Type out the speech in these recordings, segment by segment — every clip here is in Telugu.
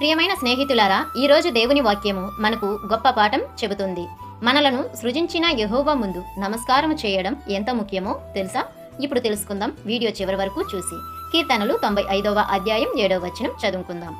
ప్రియమైన స్నేహితులారా ఈరోజు దేవుని వాక్యము మనకు గొప్ప పాఠం చెబుతుంది. మనలను సృజించిన యహోవా ముందు నమస్కారం చేయడం ఎంత ముఖ్యమో తెలుసా? ఇప్పుడు తెలుసుకుందాం వీడియో చివరి వరకు చూసి. కీర్తనలు తొంభై ఐదవ అధ్యాయం ఏడవ వచనం చదువుకుందాం.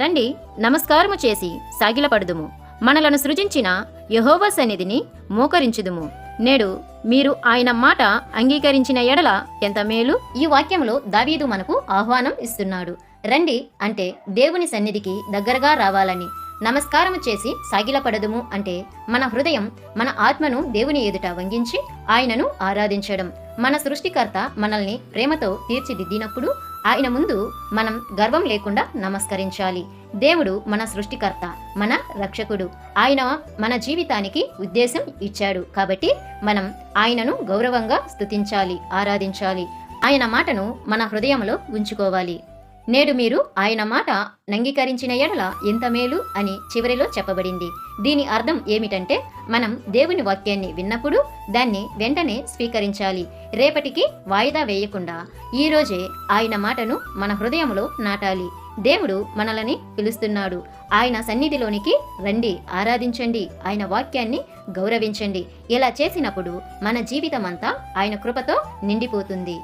రండి నమస్కారము చేసి సాగిలపడుదుము. మనలను సృజించిన యహోవా సన్నిధిని మోకరించుదుము. నేడు మీరు ఆయన మాట అంగీకరించిన ఎడల ఎంత మేలు? ఈ వాక్యంలో దావీదు మనకు ఆహ్వానం ఇస్తున్నాడు. రండి అంటే దేవుని సన్నిధికి దగ్గరగా రావాలని నమస్కారం చేసి సాగిలపడదుము అంటే మన హృదయం మన ఆత్మను దేవుని ఎదుట వంగించి ఆయనను ఆరాధించడం. మన సృష్టికర్త మనల్ని ప్రేమతో తీర్చిదిద్దినప్పుడు ఆయన ముందు మనం గర్వం లేకుండా నమస్కరించాలి. దేవుడు మన సృష్టికర్త మన రక్షకుడు. ఆయన మన జీవితానికి ఉద్దేశం ఇచ్చాడు కాబట్టి మనం ఆయనను గౌరవంగా స్తుతించాలి ఆరాధించాలి. ఆయన మాటను మన హృదయంలో ఉంచుకోవాలి. నేడు మీరు ఆయన మాట నంగీకరించిన ఎడల ఎంత మేలు అని చివరిలో చెప్పబడింది. దీని అర్థం ఏమిటంటే మనం దేవుని వాక్యాన్ని విన్నప్పుడు దాన్ని వెంటనే స్వీకరించాలి. రేపటికి వాయిదా వేయకుండా ఈరోజే ఆయన మాటను మన హృదయంలో నాటాలి. దేవుడు మనలని పిలుస్తున్నాడు. ఆయన సన్నిధిలోనికి రండి ఆరాధించండి ఆయన వాక్యాన్ని గౌరవించండి. ఇలా చేసినప్పుడు మన జీవితమంతా ఆయన కృపతో నిండిపోతుంది.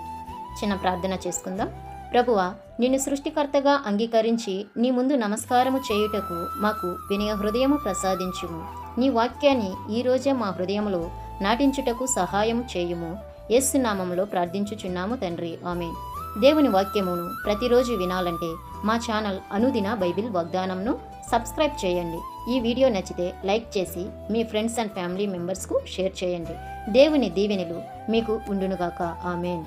చిన్న ప్రార్థన చేసుకుందాం. ప్రభువా నిన్ను సృష్టికర్తగా అంగీకరించి నీ ముందు నమస్కారము చేయుటకు మాకు వినయ హృదయము ప్రసాదించుము. నీ వాక్యాన్ని ఈ రోజే మా హృదయములో నాటించుటకు సహాయం చేయుము. యేసు నామములో ప్రార్థించుచున్నాము తండ్రి. ఆమె దేవుని వాక్యమును ప్రతిరోజు వినాలంటే మా ఛానల్ అనుదిన బైబిల్ వాగ్దానంను సబ్స్క్రైబ్ చేయండి. ఈ వీడియో నచ్చితే లైక్ చేసి మీ ఫ్రెండ్స్ అండ్ ఫ్యామిలీ మెంబర్స్కు షేర్ చేయండి. దేవుని దీవెనలు మీకు ఉండునుగాక. ఆమెన్.